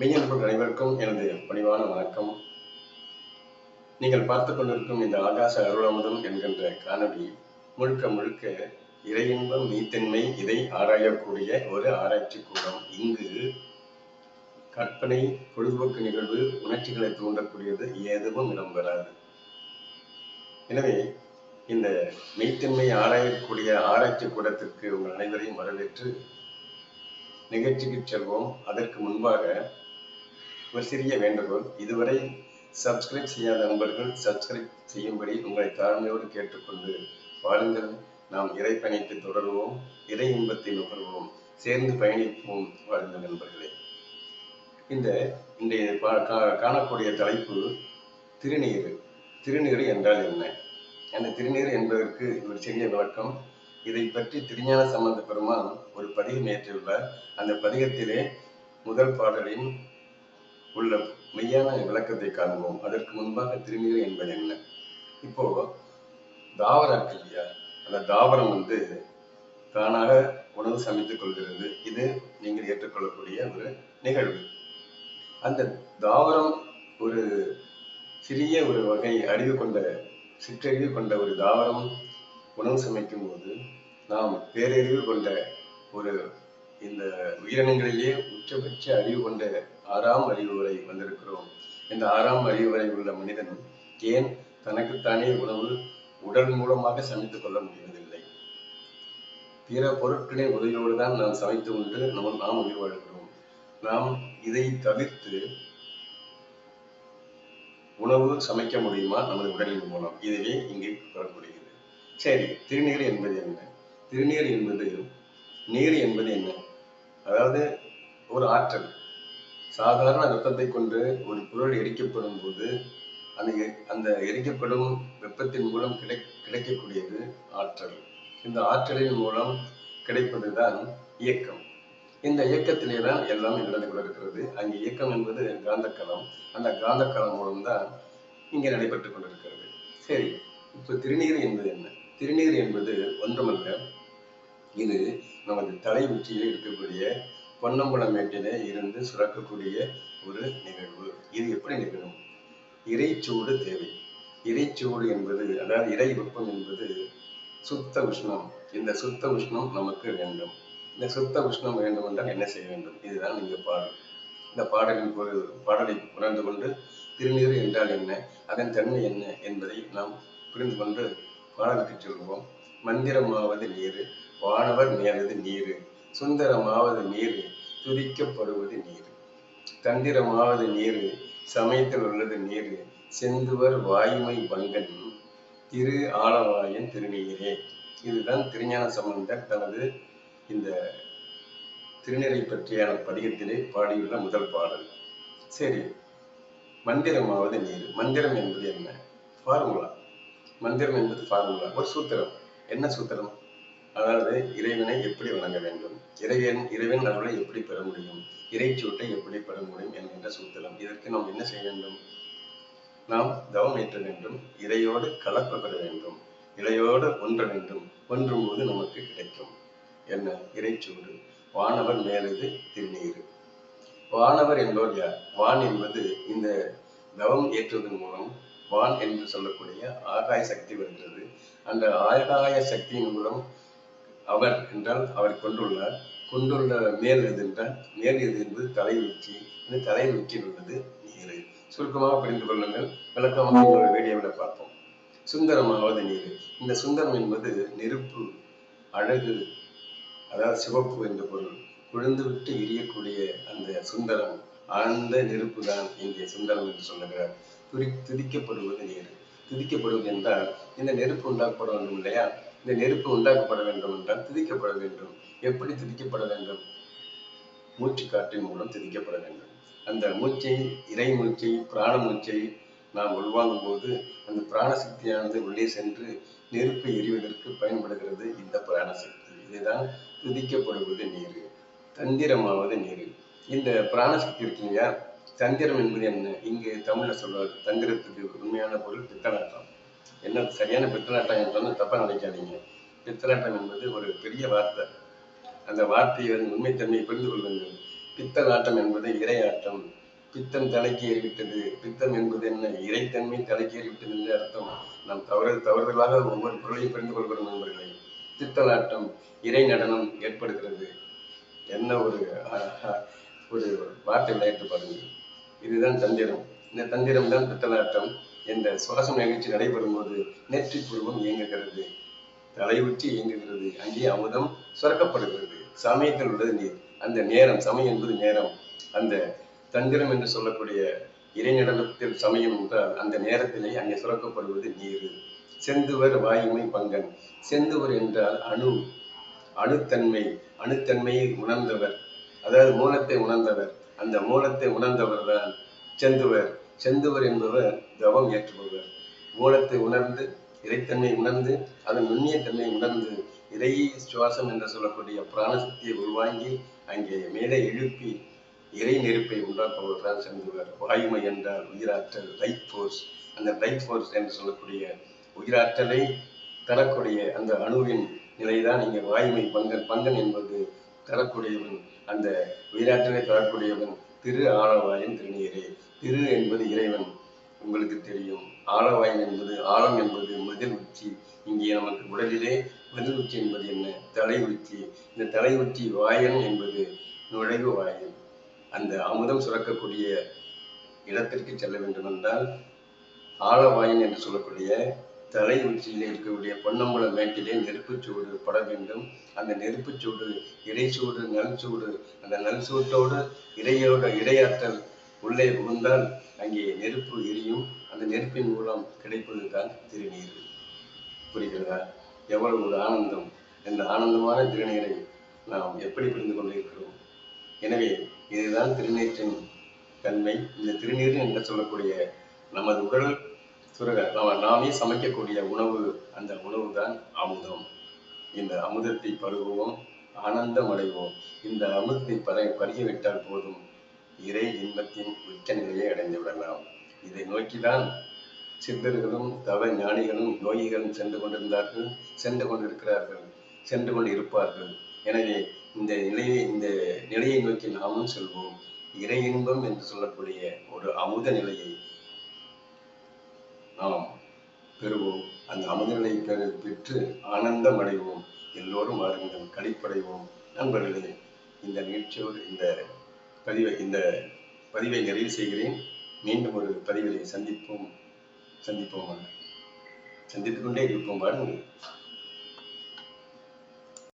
மெய்யன்பர்கள் அனைவருக்கும் எனது பணிவான வணக்கம். நீங்கள் பார்த்து கொண்டிருக்கும் இந்த ஆகாச அருளமுதம் என்கின்ற காணொளி முழுக்க முழுக்க இறையின்பம் மெய்த்தன்மை இதை ஆராயக்கூடிய ஒரு ஆராய்ச்சி கூடம். இங்கு கற்பனை பொழுதுபோக்கு நிகழ்வு உணர்ச்சிகளை தூண்டக்கூடியது எதுவும் இடம்பெறாது. எனவே இந்த மெய்த்தன்மை ஆராயக்கூடிய ஆராய்ச்சி கூடத்திற்கு உங்கள் அனைவரையும் வரவேற்று நிகழ்ச்சிக்கு செல்வோம். அதற்கு முன்பாக ஒரு சிறிய வேண்டுகோள். இதுவரை சப்ஸ்கிரைப் செய்யாத நண்பர்கள் சப்ஸ்கிரைப் செய்யும்படி உங்களை தாழ்மையோடு கேட்டுக்கொண்டு வாருங்கள். நாம் இறை பயணித்து தொடருவோம் இறை இன்பத்தை நுகர்வோம் சேர்ந்து பயணிப்போம் வாருங்கள் நண்பர்களே. இந்த இன்றைய பா- கா- காணக்கூடிய தலைப்பு திருநீர் திருநீர் என்றால் என்ன? அந்த திருநீர் என்பதற்கு ஒரு சிறிய விளக்கம். இதை பற்றி திருஞான சம்பந்த பெருமான் ஒரு பதிகம் ஏற்றியுள்ளார். அந்த பதிகத்திலே முதல் பாடலின் உள்ள மெய்யான விளக்கத்தை காண்போம். அதற்கு முன்பாக திருநீறு என்பது என்ன? இப்போ தாவரம் இருக்கு இல்லையா? அந்த தாவரம் வந்து தானாக உணவு சமைத்துக் கொள்கிறது. இது நீங்கள் ஏற்றுக்கொள்ளக்கூடிய ஒரு நிகழ்வு. அந்த தாவரம் ஒரு சிறிய ஒரு வகை அறிவு கொண்ட சிற்றறிவு கொண்ட ஒரு தாவரம் உணவு சமைக்கும் போது நாம் பேரறிவு கொண்ட ஒரு இந்த உயிரினங்களிலேயே உச்சபட்ச அறிவு கொண்ட ஆறாம் அறிவு வரை வந்திருக்கிறோம். இந்த ஆறாம் அறிவு வரை உள்ள மனிதன் ஏன் தனக்குத்தானே உணவு உடல் மூலமாக சமைத்துக் கொள்ள முடிவதில்லை? பிற பொருட்களின் உதவியோடு தான் நாம் சமைத்து கொண்டு நம்ம நாம் உயிர் வாழ்கிறோம். நாம் இதை தவிர்த்து உணவு சமைக்க முடியுமா? நமது உடலின் மூலம். இதுவே இங்கே வரக்கூடியது. சரி திருநீர் என்பது என்ன? திருநீர் என்பது நீர் என்பது என்ன? அதாவது ஒரு ஆற்றல். சாதாரண வெப்பத்தை கொண்டு ஒரு பொருள் எரிக்கப்படும் போது அந்த அந்த எரிக்கப்படும் வெப்பத்தின் மூலம் கிடை கிடைக்கக்கூடியது ஆற்றல். இந்த ஆற்றலின் மூலம் கிடைப்பதுதான் இயக்கம். இந்த இயக்கத்திலே தான் எல்லாம் நடந்து கொண்டிருக்கிறது. அங்கே இயக்கம் என்பது காந்தக்களம் அந்த காந்தக்களம் மூலம்தான் இங்கே நடைபெற்றுக் கொண்டிருக்கிறது. சரி இப்போ திருநீர் என்பது என்ன? திருநீர் என்பது ஒன்றுமல்ல இது நமது தலை உச்சியில் இருக்கக்கூடிய பொன்னம்பலமேட்டிலே இருந்து சுரக்கக்கூடிய ஒரு நிகழ்வு. இது எப்படி நிகழும்? இறைச்சூடு தேவை. இறைச்சூடு என்பது அதாவது இறை வெப்பம் என்பது சுத்த உஷ்ணம். இந்த சுத்த உஷ்ணம் நமக்கு வேண்டும். இந்த சுத்த உஷ்ணம் வேண்டும் என்றால் என்ன செய்ய வேண்டும்? இதுதான் இங்கு பாடல். இந்த பாடலின் ஒரு பாடலை உணர்ந்து கொண்டு திருநீர் என்றால் என்ன? அதன் தன்மை என்ன என்பதை நாம் புரிந்து கொண்டு பாடலுக்கு சொல்வோம். மந்திரமாவது நீர் வானவர் மேலது நீர். சுந்தரமாவது நீர் துதிக்கப்படுவது நீர். தந்திரமாவது நீர் சமயத்தில் உள்ளது நீர். செந்துவர் வாயுமை பங்கன் திரு ஆலவாயன் திருநீரே. இதுதான் திருஞான சம்பந்தர் தனது இந்த திருநீரை பற்றியான பதிகத்திலே பாடியுள்ள முதல் பாடல். சரி மந்திரமாவது நீர். மந்திரம் என்பது என்ன? ஃபார்முலா. மந்திரம் என்பது ஃபார்முலா. ஒரு சூத்திரம். என்ன சூத்திரம்? அதாவது இறைவனை எப்படி வணங்க வேண்டும்? இறைவன் இறைவன் அருளை எப்படி பெற முடியும்? இறைச்சூட்டை எப்படி பெற முடியும் என்கின்ற சூத்திரம். இதற்கு நாம் என்ன செய்ய வேண்டும்? நாம் தவம் ஏற்ற வேண்டும் இறையோடு கலப்பு பெற வேண்டும் இறையோடு ஒன்ற வேண்டும் ஒன்றும் போது நமக்கு கிடைக்கும். என்ன? இறைச்சூடு. வானவர் மேலது திருநீர். வானவர் என்பவர் யார்? வான் என்பது இந்த தவம் ஏற்றுவதன் மூலம் வான் என்று சொல்லக்கூடிய ஆகாய சக்தி வருகிறது. அந்த ஆகாய சக்தியின் மூலம் அவர் என்றால் அவர் கொண்டுள்ளார் கொண்டுள்ள மேல் எது என்றால் மேல் எது என்பது தலை உச்சி இந்த தலை உச்சியில் உள்ளது நீர். சுருக்கமாக புரிந்து கொள்ளுங்கள். விளக்கமாக இன்னொரு வீடியோவில் பார்ப்போம். சுந்தரமாவது நீர். இந்த சுந்தரம் என்பது நெருப்பு அழகு அதாவது சிவப்பு என்ற பொருள். குழுந்து விட்டு எரியக்கூடிய அந்த சுந்தரம் ஆழ்ந்த நெருப்பு தான் இங்கே சுந்தரம் என்று சொல்லுகிறார். துதி துதிக்கப்படுவது நீர். துதிக்கப்படுவது என்றால் இந்த நெருப்பு உண்டாக்கப்பட வேண்டும் இல்லையா? இந்த நெருப்பு உண்டாக்கப்பட வேண்டும் என்றால் திதிக்கப்பட வேண்டும். எப்படி திதிக்கப்பட வேண்டும்? மூச்சு காற்றின் மூலம் திதிக்கப்பட வேண்டும். அந்த மூச்சை இறை மூச்சை பிராண மூச்சை நாம் உள்வாங்கும் போது அந்த பிராணசக்தியானது உள்ளே சென்று நெருப்பை எரிவதற்கு பயன்படுகிறது இந்த பிராணசக்தி இதுதான் துதிக்கப்படுவது நீர் தந்திரமாவது நீர். இந்த பிராணசக்தி இருக்கு இல்லையா? தந்திரம் என்பது என்ன? இங்கு தமிழ்ல சொல்வது தந்திரத்துக்கு உண்மையான பொருள் பித்தலாட்டம் என்ன சரியான பித்தலாட்டம் என்றாலும் தப்பா நினைக்காதீங்க. பித்தலாட்டம் என்பது ஒரு பெரிய வார்த்தை. அந்த வார்த்தையை உண்மைத்தன்மையை புரிந்து கொள்ளுங்கள் பித்தலாட்டம் என்பது இரையாட்டம். பித்தம் தலைக்கு ஏறிவிட்டது. பித்தம் என்பது என்ன? இறைத்தன்மை தலைக்கு ஏறிவிட்டது என்று அர்த்தம். நாம் தவறு தவறுதலாக ஒவ்வொரு பொருளையும் புரிந்து கொள்கிறோம் நண்பர்களை. பித்தலாட்டம் இறை நடனம் ஏற்படுகிறது. என்ன ஒரு ஒரு வார்த்தை விளையாட்டு பாருங்கள். இதுதான் தந்திரம். இந்த தந்திரம் தான் பித்தலாட்டம். என்ற சுவாசம் நிகழ்ச்சி நடைபெறும் போது நெற்றி புருவம் இயங்குகிறது. தலை இயங்குகிறது. அங்கே அமுதம் சுரக்கப்படுகிறது. சமயத்தில் உள்ளது நீர். அந்த நேரம் சமயம் என்பது நேரம். அந்த தந்திரம் என்று சொல்லக்கூடிய இறைநடனத்தில் சமயம் என்றால் அந்த நேரத்திலே அங்கே சுரக்கப்படுவது நீர். செந்துவர் வாயுமை பங்கன். செந்துவர் என்றால் அணு. அணுத்தன்மை. அணுத்தன்மையை உணர்ந்தவர். அதாவது மூலத்தை உணர்ந்தவர். அந்த மூலத்தை உணர்ந்தவர் தான் செந்துவர். செந்துவர் என்பவர் தவம் ஏற்றுபவர் மூலத்தை உணர்ந்து இறைத்தன்மை உணர்ந்து அதன் நுண்ணிய தன்மை உணர்ந்து இறை சுவாசம் என்று சொல்லக்கூடிய பிராணசக்தியை உள்வாங்கி அங்கே மேலே எழுப்பி இறை நெருப்பை உண்டாக்குபவர் தான் செந்துவர். வாயுமை என்றால் உயிராற்றல் லைட் ஃபோர்ஸ் அந்த லைட் ஃபோர்ஸ் என்று சொல்லக்கூடிய உயிராற்றலை தரக்கூடிய அந்த அணுவின் நிலைதான் இங்கே வாயுமை பங்கன். பங்கன் என்பது தரக்கூடியவன் அந்த உயிராற்றலை தரக்கூடியவன் திரு ஆழவாயன் திருநீரே. திரு என்பது இறைவன். உங்களுக்கு தெரியும். ஆழவாய் என்பது ஆழம் என்பது மதில் உச்சி. இங்கே நமக்கு உடலிலே மதில் உச்சி என்பது என்ன? தலை உச்சி. இந்த தலை உச்சி வாயன் என்பது நுழைவு வாயன். அந்த அமுதம் சுரக்கக்கூடிய இடத்திற்கு செல்ல வேண்டும் என்றால் ஆழவாயன் என்று சொல்லக்கூடிய தலை உச்சியிலே இருக்கக்கூடிய பொன்னம்பல மேட்டிலே நெருப்புச் சூடு பட வேண்டும். அந்த நெருப்புச் சூடு இறைச்சூடு நல் சூடு அந்த நல் சூட்டோடு இறையோட இடையாற்றல் உள்ளே புகுந்தால் அங்கே நெருப்பு எரியும். அந்த நெருப்பின் மூலம் கிடைப்பது தான் திருநீர். புரிகிறதா? எவ்வளவு ஒரு ஆனந்தம். இந்த ஆனந்தமான திருநீரை நாம் எப்படி புரிந்து கொண்டிருக்கிறோம்? எனவே இதுதான் திருநீற்றின் தன்மை. இந்த திருநீர் என்று சொல்லக்கூடிய நமது உடல் சுரக நாம நாமே சமைக்கக்கூடிய உணவு அந்த உணவு தான் அமுதம். இந்த அமுதத்தை பருகுவோம் ஆனந்தம் அடைவோம் இந்த அமுதத்தை பர பருகிவிட்டால் போதும். இறை இன்பத்தின் உச்ச நிலையை அடைந்துவிடலாம். இதை நோக்கிதான் சித்தர்களும் தவ ஞானிகளும் யோகிகளும் சென்று கொண்டிருந்தார்கள் சென்று கொண்டிருக்கிறார்கள் சென்று கொண்டு இருப்பார்கள் எனவே இந்த நிலையை இந்த நிலையை நோக்கி நாமும் செல்வோம். இறை இன்பம் என்று சொல்லக்கூடிய ஒரு அமுத நிலையை நாம் பெறுவோம். அந்த அமுத நிலையை பெற்று ஆனந்தம் அடைவோம். எல்லோரும் வாருங்கள் கழிப்படைவோம். நண்பர்களே இந்த நிகழ்ச்சியோடு இந்த பதிவை இந்த பதிவை நிறைவு செய்கிறேன். மீண்டும் ஒரு பதிவிலை சந்திப்போம் சந்திப்போம் சந்தித்துக் கொண்டே இருப்போம் வாருங்கள்